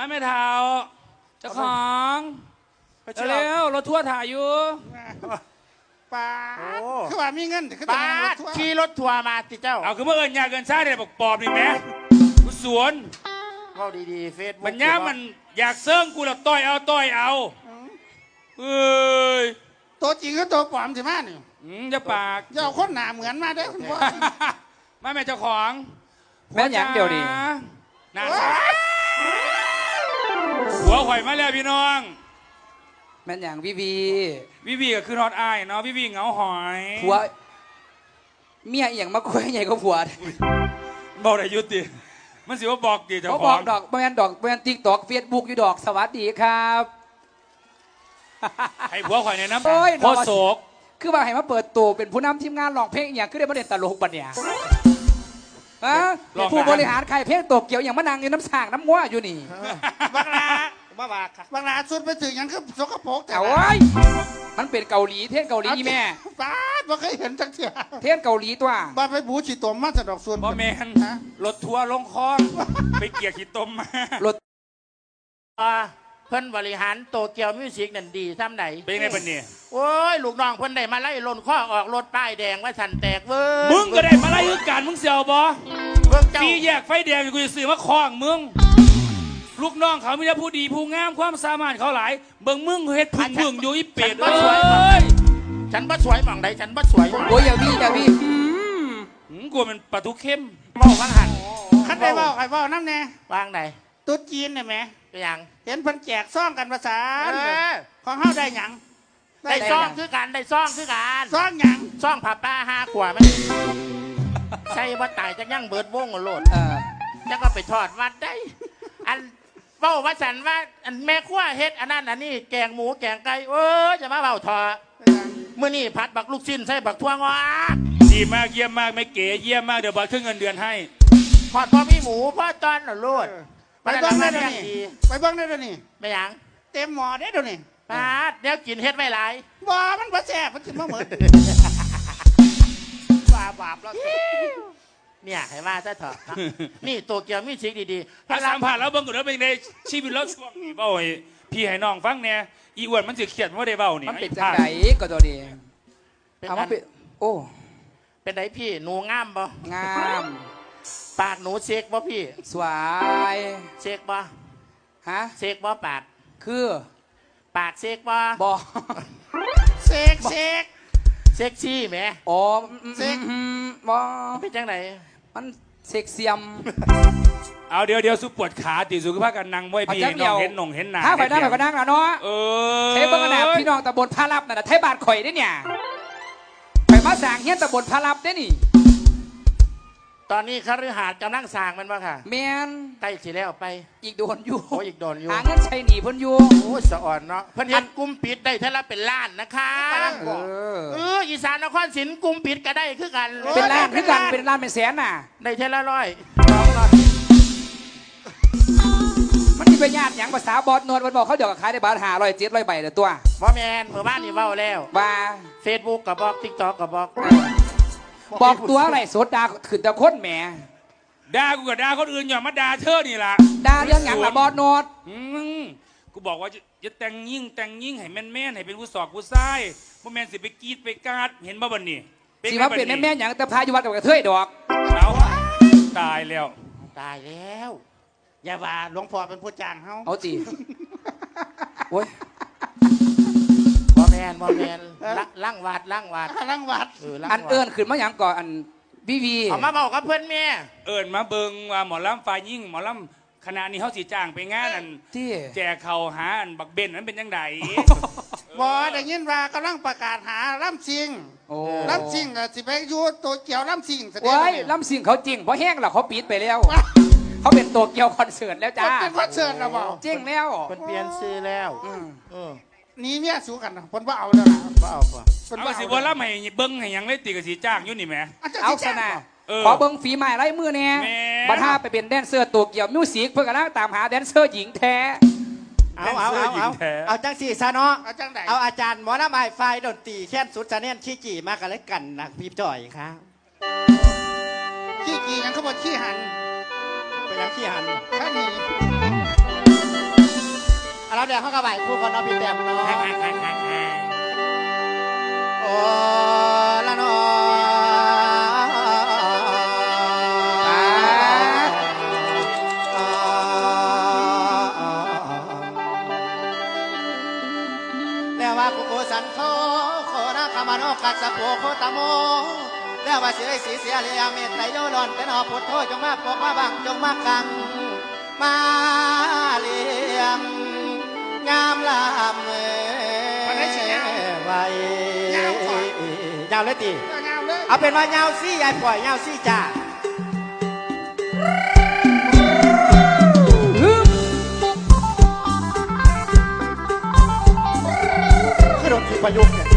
ไม่ไม่เท้าเจ้าของไปเชื่อเร็วๆรถทั่วร์ถ่ายอยู่ ป้าโอ้ คือว่ามีเงินคือป้าดขี่รถทัวร์มาติเจ้าเอาคือเมื่อเอิญยาเกินซ่าเนี่ยบอกปอบนี่แหม่กูสวนเว้าดีๆเฟซบุ๊กมันย่ามันอยากเซิร์งกูแล้วต่อยเอาต่อยเอาเอ้ยตัวจริงก็ตัวปลอมสิมานี่อืมจะปาก อย่าเอาคนหนาเหมือนมาได้อคุณพ่อ ไม่แม่เจ้าของแม่นหยังเดี๋ยวนี้หน้า ข่อยมาแล้วพี่น้อง แม่นอย่างวีวีวิวีก็คือทอดอ้ายเนาะวิวีเหงาหอยผัวเมียอหย่างมาคุยใหญ่ก็ผัวบอกได้ยุติ มันสิว่าบอกดีเจ้าเขาขบอองกดอกแม่นดอกแม่นติ๊กตอกเฟซบุ๊กอยู่ดอกสวัสดีครับ ให้ผัวข่อยในน้ำโอ้ย โคตรโศกคือว่าให้มาเปิดตัวเป็นผู้นำทีมงานร้องเพลงอหย่างคือได้มาเด่นตลกบัดเนี่ยฮะผู้บริหารใครเพลงตกเกี่ยวอย่างมะนางอยู่น้ำสางน้ำงัวอยู่นี่ บักลา บ้าบาค่ะบักลาสุดไปถึงหยังคือสกปรกแต่เอาว่าไว้ยมันเป็นเกาหลีเทศเกาหลีนี่แม่ ป้าดบ่เคยเห็นจักเที่ยเทศเกาหลีตัว บ้าไปบูฉีดตัวมาสะดอกส่วนบอแมนฮะ รถทัวร์ลงคลอง ไปเกี่ยขี้ต้มมารถอ่าเพิ่นบริหารโตเกียวมิวสิกนั่นดีซ้ำไหนเป็นไงปันนี่โอ้ย ลูกน้องเพิ่นได้มาไล่ลนข้อออกรถป้ายแดงว่าสันแตกเว้ยมึงก็ได้มาไล่คือการมึงเสียวบอเบิ่งเจ้าปีแยกไฟแดงกูจะซื้อมาคล้องมึง ลูกน้องเขามีแต่ผู้ดีผู้งามความสามารถเขาหลาย เบิ่งมึงเฮ็ดพึ่งมึงอยู่อีเป็ดเอ้ยฉันบ่สวยหม่องใดฉันบ่สวยโอ้ยอย่าวีอย่าวีอืมหืมกลัวมันปลาทุเข้มเว้าวังหันคันได้เว่าใครเว่าน้ำแน่วางไหนตุ๊ดจีนเนี่ยแหมเป็นหยังเห็นเพิ่นแจกซ่องกันภาษาเออของเฮาได้หยังได้ซ่องคือกันได้ซ่องคือกันซ่องหยังซ่องผับป้าห้าขวบมันใช่ว่าตายจะยั่งเบิดวงโลด เออ แล้วก็ไปทอดวัดได้ อัน เบ้าว่าสันว่าอันแม่ขั้วเฮ็ดอันนั้นอันนี้แกงหมูแกงไก่เออจะมาเบ้าทอมื่อนี่ผัดบักลูกชิ้นใส่บักทั่วงอกดีมากเยี่ยมมากไม่เก๋เยี่ยมมากเดี๋ยวบอสขึ้นเงินเดือนให้ทอดพอมีหมูพ่อตอนน่ะโลดไปเบิ่งได้เดี๋ยวดีนี้ไปเบิ่งได้เดี๋ยวนี้ไม่หยังเต็มหม้อได้เดี๋ยวนี้ปาดเดี๋ยวกินเฮ็ดไม่หลายบ่มันบ่แซ่บมันสิมาเหมือนบาบาปแล้ว เนี่ยให้ว่าซะเถอะนะนี่ตัวเกียวมีชิกดีๆถ้าสามผ่านแล้วเบิ่งกูแล้วเป็นในชีวิตแล้วช่วงนี้เบ้าให้พี่ให้น้องฟังเนี่ยอีอ้วนมันจะเครียดว่าได้เบ้านี่มันเป็นจังไดก็ตัวนี้เป็นเอาอัมานเป็นโอ้เป็นไดพี่หนูงามบ่งามปากหนูเช็คบ่พี่สวยเช็คบ่ฮะเช็คบ่ปากคือปากเช็คบ่บอเสกเสก เซ็กซี่แหมอ๋อเซ็กอืมบอเป็นจังไหนมันเซ็กเซียม เอาเดี๋ยวเดี๋ยวสุปวดขาติสุขภาพกันนั่งไว้พี่เอาจังเดีน้ยอวงเห็นหนงเห็นหนาถ้าไปได้ไปก็นั่งแล้วเนาะเออเทปเบิ้งขนาดพี่น้องตำบลพารับน่ะนะไทยบาทข่อยได้เนี่ยไปมาสร้างเฮียนตำบลพารับได้นี่ ตอนนี้คฤหาสน์กำลังสร้างมันบ่ค่ะแมนใกล้สิแล้วไป อีกโดนอยู่โอ้อีกโดนอยู่ หาเงินใช้หนีเพ่นอยู่ โอ้ยสะอ่อนเนาะเพิ่นเฮ็ดกลุ่มปิดได้เท่าละเป็นล้านนะคะเออเอออีสานนครศรีกลุ่มปิดก็ได้คือกันเป็นล้านคือกันเป็นล้านเป็นแสนน่ะ ได้เท่าละร้อยมันที่เป็นญาติหยังภาษาบอสนวดมันบอกเขาเดี๋ยวก็ขายได้บาทหาร้อยเจ็ดร้อยใบเดี๋ยวตัว บ่แมนเมื่อบ้านนี่เว้าแล้ว ว่า Facebook ก็บอก TikTok ก็บอก บอกตัวอะไรสดดาขึ้นแตะคนแหมด่ากูกับด่าคนอื่นอย่ามาด่าเธอนี่ล่ะดาเรื่องหยังละบอสนวดอืมกูบอกว่าจะจะแต่งยิ่งแต่งยิ่งให้แม่นแม่นๆให้เป็นผู้สอกผู้ซ้ายบ่แม่นสิไปกรีดไปกาดเห็นบ่บัดนี้สิว่าเป็นแม่แม่หยังแต่พายุวัดกับกระเทยดอกเอาตายแล้ว ตายแล้ว อย่าว่าหลวงพ่อเป็นผู้จ้างเฮาเอาจีโอ้ยบ่แมนบ่แมนละล่างวาดล่างวาดลังวัดเออล่างอันวาดเอิญขึ้นมาหยังก่อนอันวีวีเอามาบอกกับเพื่อนแม่เอิ้นมาเบิงว่าหมอลำฝ่ายยิ่งหมอลำคณะนี้เขาสิจ้างไปงานอันที่แจกเขาวหาอันบักเบนนั้นเป็นจังไดบ่ได้ยินว่ากำลังประกาศหาล่ำซิงโอ้ล่ำซิงก็สิไปอยู่ตัวเกี่ยวล่ำซิงแสดงโอ้ยเนี่ยลำสิงเขาจริงเพราะแห้งหรอกเขาปิดไปแล้ว เขาเป็นตัวเกียวคอนเสิร์ตแล้วจ้า เป็นคอนเสิร์ตแล้วบ่จริงแล้ว เพิ่นเปลี่ยนซื้อแล้วอืม เออ หนี่เมียสู้กันนะเพิ่นบ่เอาแล้วล่ะบ่เอาบ่เพิ่นเอาบ่สิเอาบ่ลำให้เบิ่งให้หยังเลยติก็สิจ้างอยู่นี่แหมอาจจะเอาสิสแจ้งนะบ่ เออขอเบิ้งฝีไม้ไร้มือแน่แหม่ บัดห้าไปเป็นแดนเซอร์ตัวเกี่ยวมิวสิกเพื่อกำลังตามหาแดนเซอร์หญิงแท้ เอาเอาแดนเซอร์เอาหญิงเอาแท้ เอาจังสี่ซะเนาะเอาจังไดเอาอาจารย์หมอน้ำไม้ไฟดนตรีแค่นสุดจะเน่นขี้จีมากันแล้วกันนะพี่จ่อยครับขี้กีหยังเขาบ่ขี้หันไปยังขี้หัน ถ้าหนี่ แล้วเดี๋ยวเขาก็ไหวคู่กันเนาะพี่แต้มเนาะโอ้ละเนาแล้วว่ากุโกสันโทโคนะคามาโนกัสสะโปโคตะโมแล้วว่าเสียสีเสียเลียเมตไตรโยรอนเป็นอพุทโธจงมาปกมาบังจงมากังมาเลียม งามลำเมันได้สิยาวไว้ยาวเลยตีเงาเลยเอาเป็นว่ายาวซี่ยายปล่อยยาวซี่จ้าคือโดนทีประยุกต์เนี่ย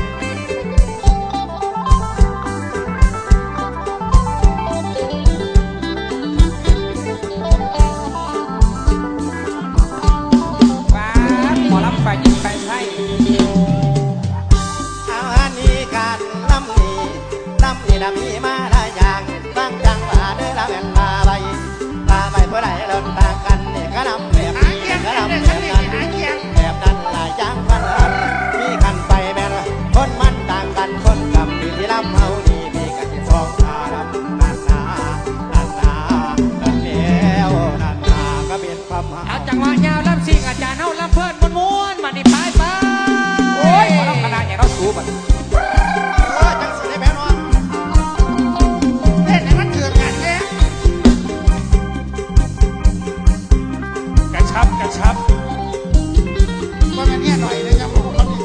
อลำคณะอย่างเราสูบอะเออจังสิได้แม่นว่าเล่นให้มันเกิดกันเนี่ยกระชับกระชับว่ามันเนี่ยหน่อยเลยครับผมเขานี่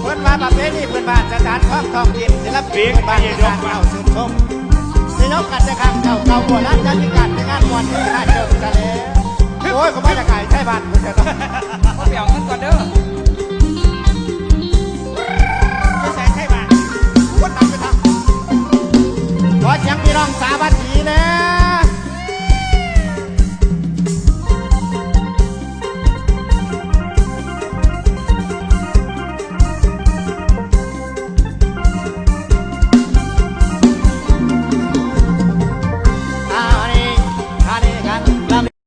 เพื่อนว่าประเพณีเพื่อนบ้านสถานท้องท้องถิ่นศิลปินเพื่อนบ้านสถานเก่าสืบชมศิลปกันจะข้างเก่าเก่าโบราณจะมีการในงานวันที่ห้าเจิมทะเล โอ้ยผมมาจากไหนใช่บ้านผมจะต้องผมเปลี่ยนเงินก่อนเด้อไม่ใช่ใช่บ้านคนนำไปทำขอเสียงพี่น้องสาบัตถีแล้ว